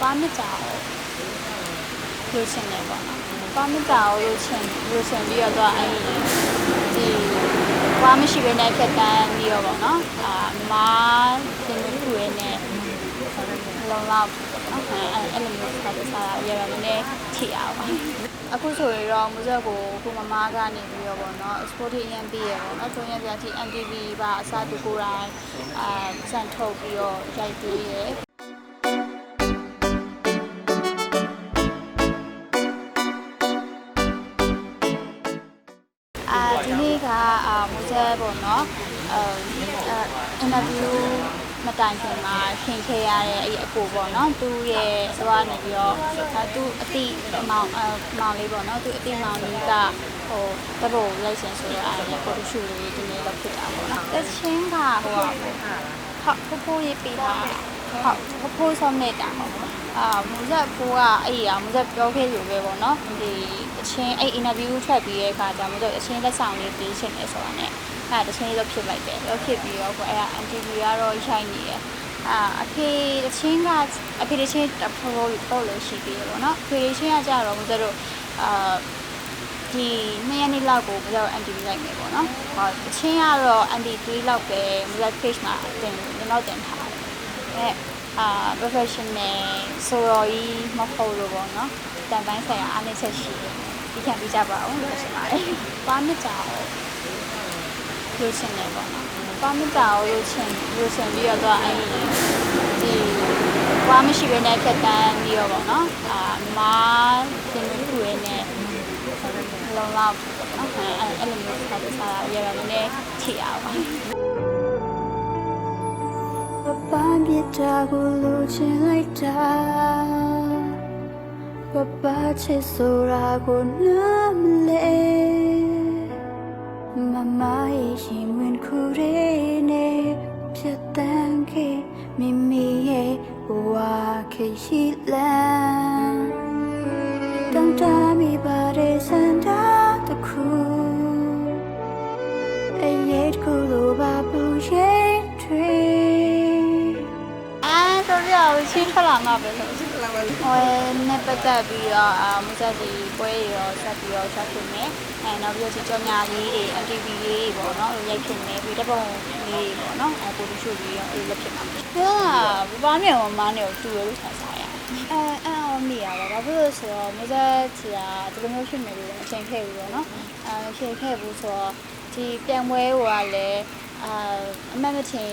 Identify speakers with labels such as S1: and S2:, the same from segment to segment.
S1: ပါမစ်တာကိုလိုချင်တယ်ပေါ့နော်ပါမစ်တာကိုလိုချင်လိုချင်ပြီးတော့တော့အဲ့ဒီဝါမရှိဘဲနဲ့ဖြတ်တန်းပြီးတော့ပေါ့နော်အာမားတင်မှုခုရဲနဲ့လုံလောက်ပေါ့နော်အဲ့အဲ့လိုမျိုးဆက်စားရရတော့နည်းနည်းထိအောင်ပါအခုဆိုရင်တော့မူဇက်ကိုခုမမားကနေပြီးတော့ပေါ့နော် export အရင်ပြီးရပေါ့နော်ဆိုရင်ပြတိ MTV ပါအစားတူကိုယ်တိုင်အာစံထုတ်ပြီးတော့ရိုက်ပေးရ ပေါ့နော်အာအင်တာဗျူးမတိုင်ခင်မှာခင်ခဲ့ရတဲ့အဲ့ဒီအကိုပေါ့နော်သူ့ရဲ့သွားနေပြီးတော့အဲသူ့အတိအမောင်အမောင်လေးပေါ့နော်သူ့အတိမောင်လေးကဟိုတဘောလိုက်ရှင်ဆိုတော့အဲ့ဒီဖိုတိုရှူလေးဒီနေ့လုပ်ဖြစ်တာပေါ့နော်တချင်းကဟိုဟုတ်ဖိုးဖိုးရေးပေးတာဟုတ်ဖိုးဖိုးဆောင်နေတာဟုတ်အာမူဇက်ဖိုးကအဲ့ဒီอ่ะမူဇက်ပြောခဲ့လို့ပဲပေါ့နော်ဒီအချင်းအဲ့ interview ထွက်ပြီးတဲ့အခါကျမူဇက်အချင်းလက်ဆောင်လေးပေးချင်တယ်ဆိုတာ ਨੇ အဲ့တချင်းလေးတော့ဖြစ်လိုက်တယ်တော့ဖြစ်ပြီးတော့ကိုအဲ့ဒါ MTV ကတော့ရိုက်နေတယ်အာအဖေတချင်းကအဖေတချင်းတဖိုးတော့လို့ရှိသေးတယ်ပေါ့နော်အဖေတချင်းကကြတော့မူဇက်တို့အာဒီနှစ်ရက်နေ့လောက်ကိုမူဇက် MTV ရိုက်မယ်ပေါ့နော်ဟောတချင်းကတော့ MTV လောက်ပဲမူဇက် page မှာတင်တော့တင်ထားတယ်အဲ့အာ professional ဆိုတော့ဤမဟုတ်လို့ပေါ့နော်တန်ပိုင်းဆိုင်ရာအားနည်းချက်ရှိတယ်ဒီခံပြကြပါအောင်လို့ဆိုပါတယ်ပါမစ်တာကို လိုချင်တယ်ပေါ့နော်ပါမစ်တာကိုလိုချင်လိုချင်ပြီးတော့တော့အဲ့ဒီဝါမရှိဘဲနဲ့ဖြတ်တန်းပြီးတော့ပေါ့နော်အာမားတင်မှုခုရဲနဲ့လုံလောက်ပေါ့နော်အဲ့အဲ့လိုမျိုးဆက်စားရရတော့နည်းနည်းထိအောင်ပါပပပြတာကိုလိုချင်လိုက်တာပပချစ်ဆိုတာကိုနားမလဲ မမရဲ့ရှင်ဝင်ခုရဲနဲ့ဖြတ်တန်းခဲ့မိမိရဲ့ဘဝခေရှိလန်းတောင်းတမိပါတဲ့စန္ဒတခုအရေးတစ်ခုလိုပါဘူးရဲ့တွေအာတော်ရအောင်ချင်းထွက်လာမှာပဲလို့ချင်းထွက်လာပါလို့ ဟိုနဲ့ပတ်သက်ပြီးတော့အာမူဇက်ဒီပွဲရောဆက်ပြီးတော့ဆက်ဖြစ်မယ်အဲနောက်ပြီးတော့ဒီကြောင်ညာလေးတွေ MTV လေးတွေပေါ့နော်ရိုက်ဖြစ်မယ်ပြီးတပုံလေးတွေပေါ့နော်အဲပိုတူရှုလေးရောအဲ့လိုဖြစ်မှာပြောတာဘာမှမမမနဲ့ကိုတူရလို့ဆက်စားရအဲအဲအောင်မိရပါဘာဖြစ်လို့ဆိုတော့မူဇက်ချီကဒီလိုမျိုးဖြစ်မယ်လို့အချိန်ခဲ့ဘူးပေါ့နော်အဲချိန်ခဲ့ဘူးဆိုတော့ဒီပြန်ပွဲဟိုကလည်းအာအမတ်မထင်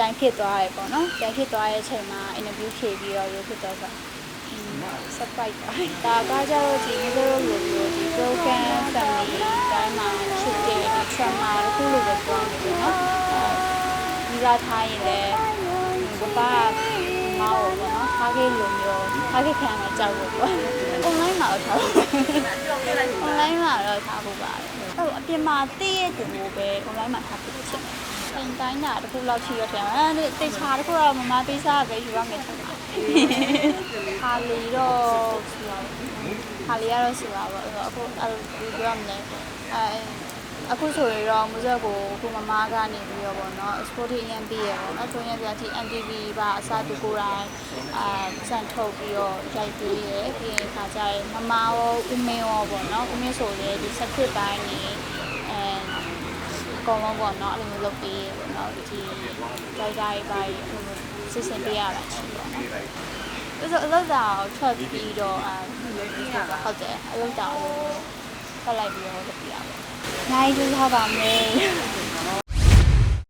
S1: ပြန်ဖြစ်သွားတယ်ပေါ့နော်ပြန်ဖြစ်သွားတဲ့အချိန်မှာ interview ဖြေပြီးတော့ရုပ်ဖြစ်တော့ဆို surprise ပါဒါကကြတော့ဒီလိုလိုလိုဒီ broken family တိုင်းမှာဖြစ်တဲ့ဒီ trauma တခုလိုပဲပြောနေတယ်နော်အဲဒီလာထားရင်လည်းဘပါမောပေါ့နော်ခါကေလိုမျိုးခါကေခံမှာကြောက်လို့ပေါ့ online မှာတော့ထား online မှာတော့ထားဖို့ပါတယ်အဲ့အပြင်မှာတည့်ရဲ့တူကိုပဲ online မှာထားဖို့ဖြစ်တယ် အိမ်တိုင်းတာတစ်ခုလောက်ရှိရတဲ့အဲတေချာတစ်ခုတော့မမပေးစားပဲယူရမယ်ထင်ပါခါလီတော့ဆိုတော့ခါလီကတော့ဆိုတာပေါ့အဲ့တော့အခုအဲ့လိုပြောရမလဲအဲအခုဆိုရင်တော့မူဇက်ကိုခုမမားကနေပြီးတော့ပေါ့နော် export အရင်ပြီးရပေါ့နော်ဆိုရင်ပြတိ MTV ပါအစားတူကိုယ်တိုင်အာစံထုတ်ပြီးတော့ရိုက်ပေးရပြီးရင်ခါကြရင်မမရောဦးမင်းရောပေါ့နော်ဦးမင်းဆိုလေဒီ script ပိုင်းနေအဲအ ကုန်လုံးပေါ့နော်အဲ့လိုမျိုးလုပ်ပေးရပေါ့နော်ဒီ driver တွေပါအဲ့လိုမျိုးစစ်စင်ပေးရတာရှိပေါ့နော်ဒါဆိုအလုပ်တာကိုထွက်ပြီးတော့အဲဟုတ်တယ်အလုပ်တာကိုထွက်လိုက်ပြီးတော့လုပ်ပြရပါနိုင်ကျူးထားပါမယ်